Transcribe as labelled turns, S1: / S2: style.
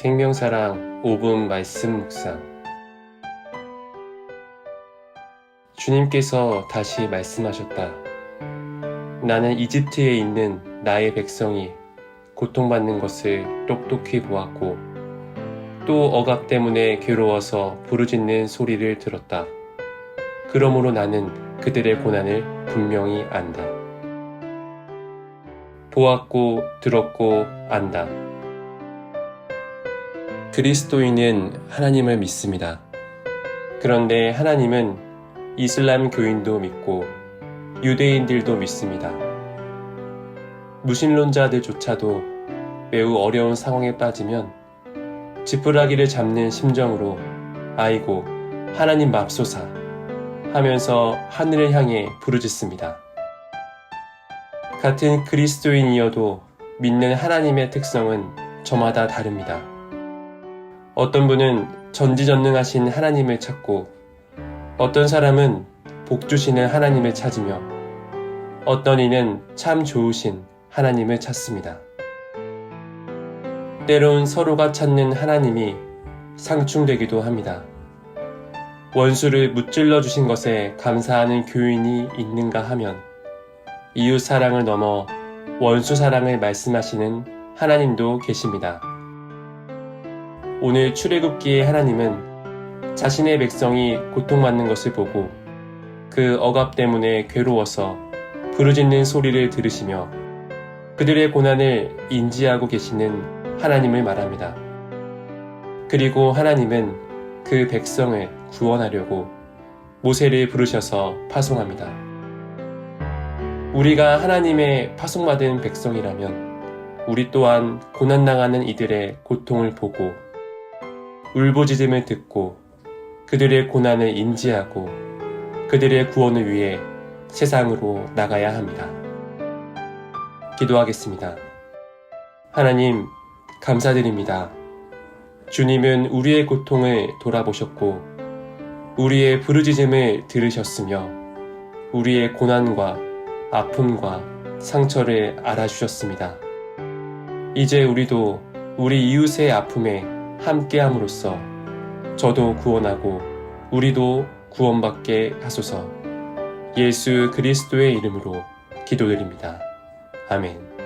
S1: 생명사랑 5분 말씀 묵상 주님께서 다시 말씀하셨다. 나는 이집트에 있는 나의 백성이 고통받는 것을 똑똑히 보았고 또 억압 때문에 괴로워서 부르짖는 소리를 들었다. 그러므로 나는 그들의 고난을 분명히 안다. 보았고 들었고 안다. 그리스도인은 하나님을 믿습니다. 그런데 하나님은 이슬람 교인도 믿고 유대인들도 믿습니다. 무신론자들조차도 매우 어려운 상황에 빠지면 지푸라기를 잡는 심정으로 아이고 하나님 맙소사 하면서 하늘을 향해 부르짖습니다. 같은 그리스도인이어도 믿는 하나님의 특성은 저마다 다릅니다. 어떤 분은 전지전능하신 하나님을 찾고 어떤 사람은 복 주시는 하나님을 찾으며 어떤 이는 참 좋으신 하나님을 찾습니다. 때론 서로가 찾는 하나님이 상충되기도 합니다. 원수를 무찔러 주신 것에 감사하는 교인이 있는가 하면 이웃 사랑을 넘어 원수 사랑을 말씀하시는 하나님도 계십니다. 오늘 출애굽기의 하나님은 자신의 백성이 고통받는 것을 보고 그 억압 때문에 괴로워서 부르짖는 소리를 들으시며 그들의 고난을 인지하고 계시는 하나님을 말합니다. 그리고 하나님은 그 백성을 구원하려고 모세를 부르셔서 파송합니다. 우리가 하나님의 파송받은 백성이라면 우리 또한 고난당하는 이들의 고통을 보고 울부짖음을 듣고 그들의 고난을 인지하고 그들의 구원을 위해 세상으로 나가야 합니다. 기도하겠습니다. 하나님, 감사드립니다. 주님은 우리의 고통을 돌아보셨고, 우리의 부르짖음을 들으셨으며, 우리의 고난과 아픔과 상처를 알아주셨습니다. 이제 우리도 우리 이웃의 아픔에 함께함으로써 저도 구원하고 우리도 구원받게 하소서 예수 그리스도의 이름으로 기도드립니다. 아멘.